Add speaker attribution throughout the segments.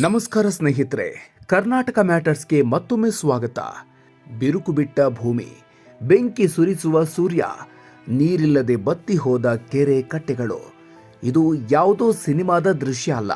Speaker 1: ನಮಸ್ಕಾರ ಸ್ನೇಹಿತರೆ, ಕರ್ನಾಟಕ ಮ್ಯಾಟರ್ಸ್ಗೆ ಮತ್ತೊಮ್ಮೆ ಸ್ವಾಗತ. ಬಿರುಕು ಬಿಟ್ಟ ಭೂಮಿ, ಬೆಂಕಿ ಸುರಿಸುವ ಸೂರ್ಯ, ನೀರಿಲ್ಲದೆ ಬತ್ತಿ ಹೋದ ಕೆರೆ ಕಟ್ಟೆಗಳು. ಇದು ಯಾವುದೋ ಸಿನಿಮಾದ ದೃಶ್ಯ ಅಲ್ಲ.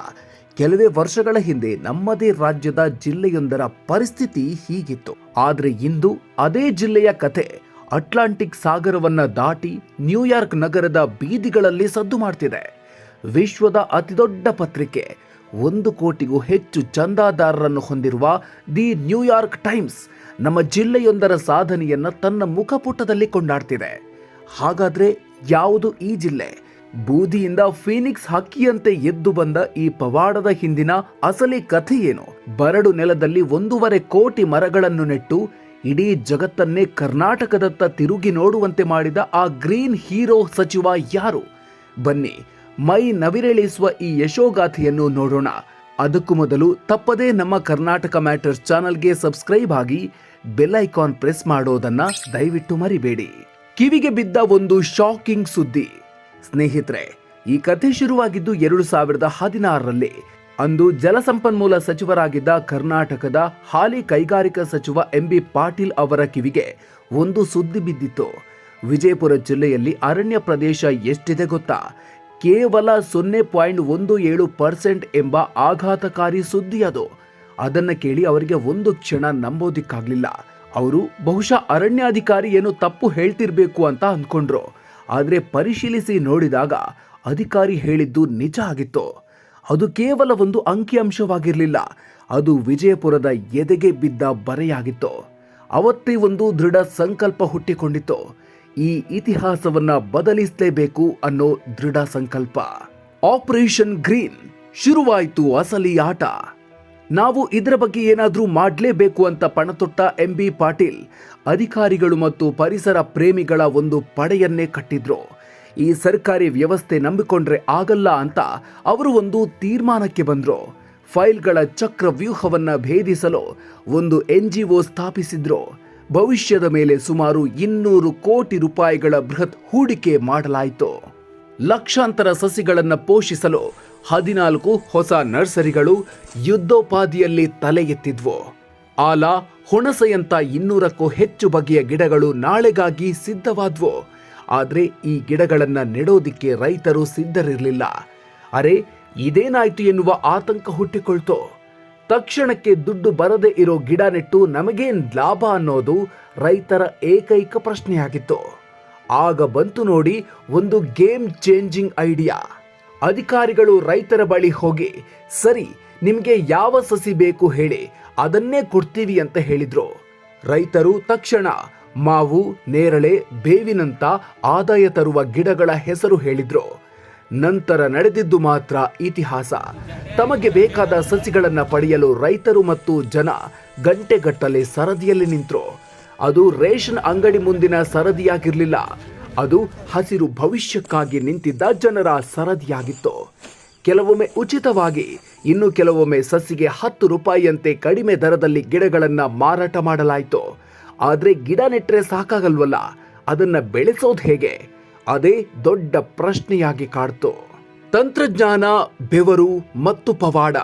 Speaker 1: ಕೆಲವೇ ವರ್ಷಗಳ ಹಿಂದೆ ನಮ್ಮದೇ ರಾಜ್ಯದ ಜಿಲ್ಲೆಯೊಂದರ ಪರಿಸ್ಥಿತಿ ಹೀಗಿತ್ತು. ಆದರೆ ಇಂದು ಅದೇ ಜಿಲ್ಲೆಯ ಕತೆ ಅಟ್ಲಾಂಟಿಕ್ ಸಾಗರವನ್ನ ದಾಟಿ ನ್ಯೂಯಾರ್ಕ್ ನಗರದ ಬೀದಿಗಳಲ್ಲಿ ಸದ್ದು ಮಾಡ್ತಿದೆ. ವಿಶ್ವದ ಅತಿದೊಡ್ಡ ಪತ್ರಿಕೆ ಒಂದು ಕೋಟಿಗೂ ಹೆಚ್ಚು ಚಂದಾದಾರರನ್ನು ಹೊಂದಿರುವ ದಿ ನ್ಯೂಯಾರ್ಕ್ ಟೈಮ್ಸ್ ನಮ್ಮ ಜಿಲ್ಲೆಯೊಂದರ ಸಾಧನೆಯನ್ನು ತನ್ನ ಮುಖಪುಟದಲ್ಲಿ ಕೊಂಡಾಡ್ತಿದೆ. ಹಾಗಾದರೆ ಯಾವುದು ಈ ಜಿಲ್ಲೆ? ಬೂದಿಯಿಂದ ಫೀನಿಕ್ಸ್ ಹಕ್ಕಿಯಂತೆ ಎದ್ದು ಬಂದ ಈ ಪವಾಡದ ಹಿಂದಿನ ಅಸಲಿ ಕಥೆಯೇನು ಬರಡು ನೆಲದಲ್ಲಿ ಒಂದೂವರೆ ಕೋಟಿ ಮರಗಳನ್ನು ನೆಟ್ಟು ಇಡೀ ಜಗತ್ತನ್ನೇ ಕರ್ನಾಟಕದತ್ತ ತಿರುಗಿ ನೋಡುವಂತೆ ಮಾಡಿದ ಆ ಗ್ರೀನ್ ಹೀರೋ ಸಚಿವ ಯಾರು? ಬನ್ನಿ ಮೈ ನವಿರೆಳಿಸುವ ಈ ಯಶೋಗಾಥೆಯನ್ನು ನೋಡೋಣ. ಅದಕ್ಕೂ ಮೊದಲು ತಪ್ಪದೇ ನಮ್ಮ ಕರ್ನಾಟಕ ಮ್ಯಾಟರ್ಸ್ ಚಾನಲ್ಗೆ ಸಬ್ಸ್ಕ್ರೈಬ್ ಆಗಿ ಬೆಲ್ ಐಕಾನ್ ಪ್ರೆಸ್ ಮಾಡೋದನ್ನ ದಯವಿಟ್ಟು ಮರಿಬೇಡಿ. ಕಿವಿಗೆ ಬಿದ್ದ ಒಂದು ಶಾಕಿಂಗ್ ಸುದ್ದಿ. ಸ್ನೇಹಿತರೆ, ಈ ಕಥೆ ಶುರುವಾಗಿದ್ದು ಎರಡು ಸಾವಿರದ ಹದಿನಾರರಲ್ಲಿ. ಅಂದು ಜಲಸಂಪನ್ಮೂಲ ಸಚಿವರಾಗಿದ್ದ ಕರ್ನಾಟಕದ ಹಾಲಿ ಕೈಗಾರಿಕಾ ಸಚಿವ ಎಂಬಿ ಪಾಟೀಲ್ ಅವರ ಕಿವಿಗೆ ಒಂದು ಸುದ್ದಿ ಬಿದ್ದಿತ್ತು. ವಿಜಯಪುರ ಜಿಲ್ಲೆಯಲ್ಲಿ ಅರಣ್ಯ ಪ್ರದೇಶ ಎಷ್ಟಿದೆ ಗೊತ್ತಾ? ಕೇವಲ ಸೊನ್ನೆ ಪಾಯಿಂಟ್ ಒಂದು ಏಳು ಪರ್ಸೆಂಟ್ ಎಂಬ ಆಘಾತಕಾರಿ ಸುದ್ದಿ ಅದು. ಅದನ್ನು ಕೇಳಿ ಅವರಿಗೆ ಒಂದು ಕ್ಷಣ ನಂಬೋದಿಕ್ಕಾಗಲಿಲ್ಲ. ಅವರು ಬಹುಶಃ ಅರಣ್ಯಾಧಿಕಾರಿ ಏನು ತಪ್ಪು ಹೇಳ್ತಿರ್ಬೇಕು ಅಂತ ಅಂದ್ಕೊಂಡ್ರು. ಆದರೆ ಪರಿಶೀಲಿಸಿ ನೋಡಿದಾಗ ಅಧಿಕಾರಿ ಹೇಳಿದ್ದು ನಿಜ ಆಗಿತ್ತು. ಅದು ಕೇವಲ ಒಂದು ಅಂಕಿಅಂಶವಾಗಿರಲಿಲ್ಲ. ಅದು ವಿಜಯಪುರದ ಎದೆಗೆ ಬಿದ್ದ ಬರೆಯಾಗಿತ್ತು. ಅವತ್ತೇ ಒಂದು ದೃಢ ಸಂಕಲ್ಪ ಹುಟ್ಟಿಕೊಂಡಿತ್ತು. ಈ ಇತಿಹಾಸವನ್ನ ಬದಲಿಸಲೇಬೇಕು ಅನ್ನೋ ದೃಢ ಸಂಕಲ್ಪ. ಆಪರೇಷನ್ ಗ್ರೀನ್, ಶುರುವಾಯಿತು ಅಸಲಿ ಆಟ. ನಾವು ಇದರ ಬಗ್ಗೆ ಏನಾದರೂ ಮಾಡಲೇಬೇಕು ಅಂತ ಪಣತೊಟ್ಟ ಎಂ ಬಿ ಪಾಟೀಲ್, ಅಧಿಕಾರಿಗಳು ಮತ್ತು ಪರಿಸರ ಪ್ರೇಮಿಗಳ ಒಂದು ಪಡೆಯನ್ನೇ ಕಟ್ಟಿದ್ರು. ಈ ಸರ್ಕಾರಿ ವ್ಯವಸ್ಥೆ ನಂಬಿಕೊಂಡ್ರೆ ಆಗಲ್ಲ ಅಂತ ಅವರು ಒಂದು ತೀರ್ಮಾನಕ್ಕೆ ಬಂದ್ರು. ಫೈಲ್ಗಳ ಚಕ್ರವ್ಯೂಹವನ್ನ ಭೇದಿಸಲು ಒಂದು ಎನ್ ಜಿ ಒ ಸ್ಥಾಪಿಸಿದ್ರು. ಭವಿಷ್ಯದ ಮೇಲೆ ಸುಮಾರು ಇನ್ನೂರು ಕೋಟಿ ರೂಪಾಯಿಗಳ ಬೃಹತ್ ಹೂಡಿಕೆ ಮಾಡಲಾಯಿತು. ಲಕ್ಷಾಂತರ ಸಸಿಗಳನ್ನು ಪೋಷಿಸಲು ಹದಿನಾಲ್ಕು ಹೊಸ ನರ್ಸರಿಗಳು ಯುದ್ಧೋಪಾದಿಯಲ್ಲಿ ತಲೆ ಎತ್ತಿದ್ವು. ಆಲ, ಹುಣಸೆಯಂತ ಇನ್ನೂರಕ್ಕೂ ಹೆಚ್ಚು ಬಗೆಯ ಗಿಡಗಳು ನಾಳೆಗಾಗಿ ಸಿದ್ಧವಾದ್ವು. ಆದರೆ ಈ ಗಿಡಗಳನ್ನು ನೆಡೋದಿಕ್ಕೆ ರೈತರು ಸಿದ್ಧರಿರಲಿಲ್ಲ. ಅರೆ, ಇದೇನಾಯ್ತು ಎನ್ನುವ ಆತಂಕ ಹುಟ್ಟಿಕೊಳ್ತು. ತಕ್ಷಣಕ್ಕೆ ದುಡ್ಡು ಬರದೇ ಇರೋ ಗಿಡ ನೆಟ್ಟು ನಮಗೇನ್ ಲಾಭ ಅನ್ನೋದು ರೈತರ ಏಕೈಕ ಪ್ರಶ್ನೆಯಾಗಿತ್ತು ಆಗ ಬಂತು ನೋಡಿ ಒಂದು ಗೇಮ್ ಚೇಂಜಿಂಗ್ ಐಡಿಯಾ. ಅಧಿಕಾರಿಗಳು ರೈತರ ಬಳಿ ಹೋಗಿ, ಸರಿ, ನಿಮಗೆ ಯಾವ ಸಸಿ ಬೇಕು ಹೇಳಿ, ಅದನ್ನೇ ಕೊಡ್ತೀವಿ ಅಂತ ಹೇಳಿದ್ರು. ರೈತರು ತಕ್ಷಣ ಮಾವು, ನೇರಳೆ, ಬೇವಿನಂತ ಆದಾಯ ತರುವ ಗಿಡಗಳ ಹೆಸರು ಹೇಳಿದ್ರು. ನಂತರ ನಡೆದಿದ್ದು ಮಾತ್ರ ಇತಿಹಾಸ. ತಮಗೆ ಬೇಕಾದ ಸಸಿಗಳನ್ನು ಪಡೆಯಲು ರೈತರು ಮತ್ತು ಜನ ಗಂಟೆಗಟ್ಟಲೆ ಸರದಿಯಲ್ಲಿ ನಿಂತರು. ಅದು ರೇಷನ್ ಅಂಗಡಿ ಮುಂದಿನ ಸರದಿಯಾಗಿರಲಿಲ್ಲ. ಅದು ಹಸಿರು ಭವಿಷ್ಯಕ್ಕಾಗಿ ನಿಂತಿದ್ದ ಜನರ ಸರದಿಯಾಗಿತ್ತು. ಕೆಲವೊಮ್ಮೆ ಉಚಿತವಾಗಿ, ಇನ್ನು ಕೆಲವೊಮ್ಮೆ ಸಸಿಗೆ ಹತ್ತು ರೂಪಾಯಿಯಂತೆ ಕಡಿಮೆ ದರದಲ್ಲಿ ಗಿಡಗಳನ್ನು ಮಾರಾಟ ಮಾಡಲಾಯಿತು. ಆದರೆ ಗಿಡ ನೆಟ್ಟರೆ ಸಾಕಾಗಲ್ವಲ್ಲ? ಅದನ್ನು ಬೆಳೆಸೋದು ಹೇಗೆ? ಅದೇ ದೊಡ್ಡ ಪ್ರಶ್ನೆಯಾಗಿ ಕಾಡ್ತು. ತಂತ್ರಜ್ಞಾನ, ಬೆವರು ಮತ್ತು ಪವಾಡ.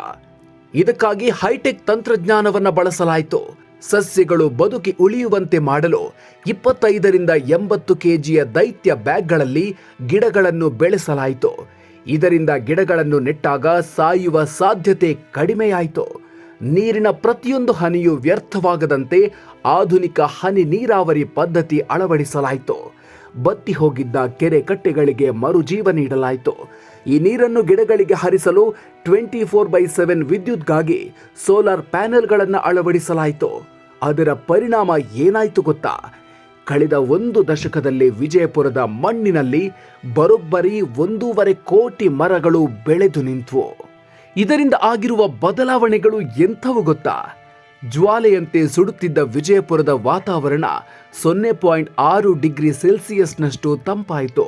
Speaker 1: ಇದಕ್ಕಾಗಿ ಹೈಟೆಕ್ ತಂತ್ರಜ್ಞಾನವನ್ನ ಬಳಸಲಾಯಿತು. ಸಸ್ಯಗಳು ಬದುಕಿ ಉಳಿಯುವಂತೆ ಮಾಡಲು ಇಪ್ಪತ್ತೈದರಿಂದ ಎಂಬತ್ತು ಕೆಜಿಯ ದೈತ್ಯ ಬ್ಯಾಗ್ಗಳಲ್ಲಿ ಗಿಡಗಳನ್ನು ಬೆಳೆಸಲಾಯಿತು. ಇದರಿಂದ ಗಿಡಗಳನ್ನು ನೆಟ್ಟಾಗ ಸಾಯುವ ಸಾಧ್ಯತೆ ಕಡಿಮೆಯಾಯಿತು. ನೀರಿನ ಪ್ರತಿಯೊಂದು ಹನಿಯು ವ್ಯರ್ಥವಾಗದಂತೆ ಆಧುನಿಕ ಹನಿ ನೀರಾವರಿ ಪದ್ಧತಿ ಅಳವಡಿಸಲಾಯಿತು. ಬತ್ತಿ ಹೋಗಿದ್ದ ಕೆರೆ ಕಟ್ಟೆಗಳಿಗೆ ಮರುಜೀವ ನೀಡಲಾಯಿತು. ಈ ನೀರನ್ನು ಗಿಡಗಳಿಗೆ ಹರಿಸಲು ಟ್ವೆಂಟಿ ಫೋರ್ ಬೈ ಸೆವೆನ್ ವಿದ್ಯುತ್ಗಾಗಿ ಸೋಲಾರ್ ಪ್ಯಾನೆಲ್ಗಳನ್ನು ಅಳವಡಿಸಲಾಯಿತು. ಅದರ ಪರಿಣಾಮ ಏನಾಯ್ತು ಗೊತ್ತಾ? ಕಳೆದ ಒಂದು ದಶಕದಲ್ಲಿ ವಿಜಯಪುರದ ಮಣ್ಣಿನಲ್ಲಿ ಬರೋಬ್ಬರಿ ಒಂದೂವರೆ ಕೋಟಿ ಮರಗಳು ಬೆಳೆದು ನಿಂತವು. ಇದರಿಂದ ಆಗಿರುವ ಬದಲಾವಣೆಗಳು ಎಂಥವು ಗೊತ್ತಾ? ಜ್ವಾಲೆಯಂತೆ ಸುಡುತ್ತಿದ್ದ ವಿಜಯಪುರದ ವಾತಾವರಣ ಸೊನ್ನೆ ಪಾಯಿಂಟ್ ಆರು ಡಿಗ್ರಿ ಸೆಲ್ಸಿಯಸ್ನಷ್ಟು ತಂಪಾಯಿತು.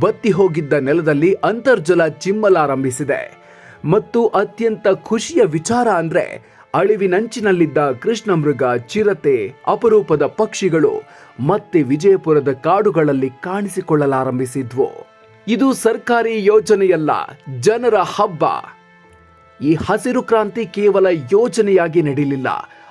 Speaker 1: ಬತ್ತಿ ಹೋಗಿದ್ದ ನೆಲದಲ್ಲಿ ಅಂತರ್ಜಲ ಚಿಮ್ಮಲಾರಂಭಿಸಿದೆ ಮತ್ತು ಅತ್ಯಂತ ಖುಷಿಯ ವಿಚಾರ ಅಂದ್ರೆ ಅಳಿವಿನಂಚಿನಲ್ಲಿದ್ದ ಕೃಷ್ಣ ಮೃಗ ಚಿರತೆ, ಅಪರೂಪದ ಪಕ್ಷಿಗಳು ಮತ್ತೆ ವಿಜಯಪುರದ ಕಾಡುಗಳಲ್ಲಿ ಕಾಣಿಸಿಕೊಳ್ಳಲಾರಂಭಿಸಿದ್ವು. ಇದು ಸರ್ಕಾರಿ ಯೋಜನೆಯಲ್ಲ, ಜನರ ಹಬ್ಬ. ಈ ಹಸಿರು ಕ್ರಾಂತಿ ಕೇವಲ ಯೋಜನೆಯಾಗಿ ನಡೆಯಲಿಲ್ಲ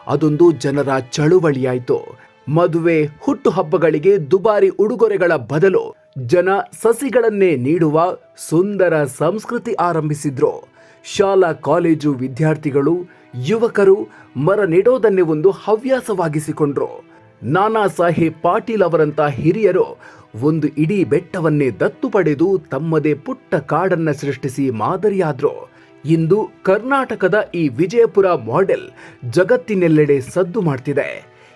Speaker 1: ಅದೊಂದು ಜನರ ಚಳುವಳಿಯಾಯಿತು. ಮದುವೆ ಹುಟ್ಟುಹಬ್ಬಗಳಿಗೆ ದುಬಾರಿ ಉಡುಗೊರೆಗಳ ಬದಲು ಜನ ಸಸಿಗಳನ್ನೇ ನೀಡುವ ಸುಂದರ ಸಂಸ್ಕೃತಿ ಆರಂಭಿಸಿದ್ರು. ಶಾಲಾ, ಕಾಲೇಜು ವಿದ್ಯಾರ್ಥಿಗಳು, ಯುವಕರು ಮರ ನೆಡೋದನ್ನೇ ಒಂದು ಹವ್ಯಾಸವಾಗಿಸಿಕೊಂಡ್ರು. ನಾನಾ ಸಾಹೇಬ್ ಪಾಟೀಲ್ ಅವರಂತ ಹಿರಿಯರು ಒಂದು ಇಡೀ ಬೆಟ್ಟವನ್ನೇ ದತ್ತು ಪಡೆದು ತಮ್ಮದೇ ಪುಟ್ಟ ಕಾಡನ್ನ ಸೃಷ್ಟಿಸಿ ಮಾದರಿಯಾದ್ರು. ಇಂದು ಕರ್ನಾಟಕದ ಈ ವಿಜಯಪುರ ಮಾಡೆಲ್ ಜಗತ್ತಿನೆಲ್ಲೆಡೆ ಸದ್ದು ಮಾಡ್ತಿದೆ.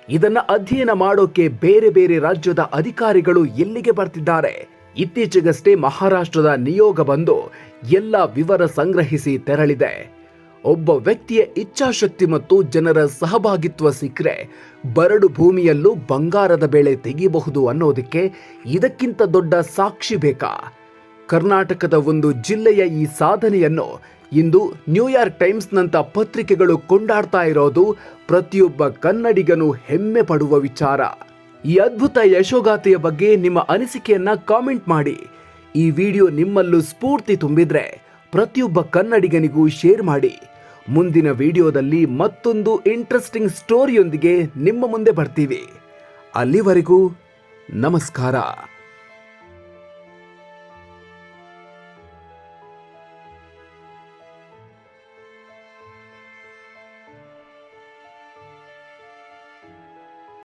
Speaker 1: ಇದನ್ನ ಅಧ್ಯಯನ ಮಾಡೋಕೆ ಬೇರೆ ಬೇರೆ ರಾಜ್ಯದ ಅಧಿಕಾರಿಗಳು ಎಲ್ಲಿಗೆ ಬರ್ತಿದ್ದಾರೆ? ಇತ್ತೀಚೆಗಷ್ಟೇ ಮಹಾರಾಷ್ಟ್ರದ ನಿಯೋಗ ಬಂದು ಎಲ್ಲ ವಿವರ ಸಂಗ್ರಹಿಸಿ ತೆರಳಿದೆ. ಒಬ್ಬ ವ್ಯಕ್ತಿಯ ಇಚ್ಛಾಶಕ್ತಿ ಮತ್ತು ಜನರ ಸಹಭಾಗಿತ್ವ ಸಿಕ್ಕರೆ ಬರಡು ಭೂಮಿಯಲ್ಲೂ ಬಂಗಾರದ ಬೆಳೆ ತೆಗಿಬಹುದು ಅನ್ನೋದಕ್ಕೆ ಇದಕ್ಕಿಂತ ದೊಡ್ಡ ಸಾಕ್ಷಿ ಬೇಕಾ? ಕರ್ನಾಟಕದ ಒಂದು ಜಿಲ್ಲೆಯ ಈ ಸಾಧನೆಯನ್ನು ಇಂದು ನ್ಯೂಯಾರ್ಕ್ ಟೈಮ್ಸ್ನಂಥ ಪತ್ರಿಕೆಗಳು ಕೊಂಡಾಡ್ತಾ ಇರೋದು ಪ್ರತಿಯೊಬ್ಬ ಕನ್ನಡಿಗನು ಹೆಮ್ಮೆ ಪಡುವ ವಿಚಾರ. ಈ ಅದ್ಭುತ ಯಶೋಗಾಥೆಯ ಬಗ್ಗೆ ನಿಮ್ಮ ಅನಿಸಿಕೆಯನ್ನ ಕಾಮೆಂಟ್ ಮಾಡಿ. ಈ ವಿಡಿಯೋ ನಿಮ್ಮಲ್ಲೂ ಸ್ಫೂರ್ತಿ ತುಂಬಿದ್ರೆ ಪ್ರತಿಯೊಬ್ಬ ಕನ್ನಡಿಗನಿಗೂ ಶೇರ್ ಮಾಡಿ. ಮುಂದಿನ ವಿಡಿಯೋದಲ್ಲಿ ಮತ್ತೊಂದು ಇಂಟ್ರೆಸ್ಟಿಂಗ್ ಸ್ಟೋರಿಯೊಂದಿಗೆ ನಿಮ್ಮ ಮುಂದೆ ಬರ್ತೀವಿ. ಅಲ್ಲಿವರೆಗೂ ನಮಸ್ಕಾರ.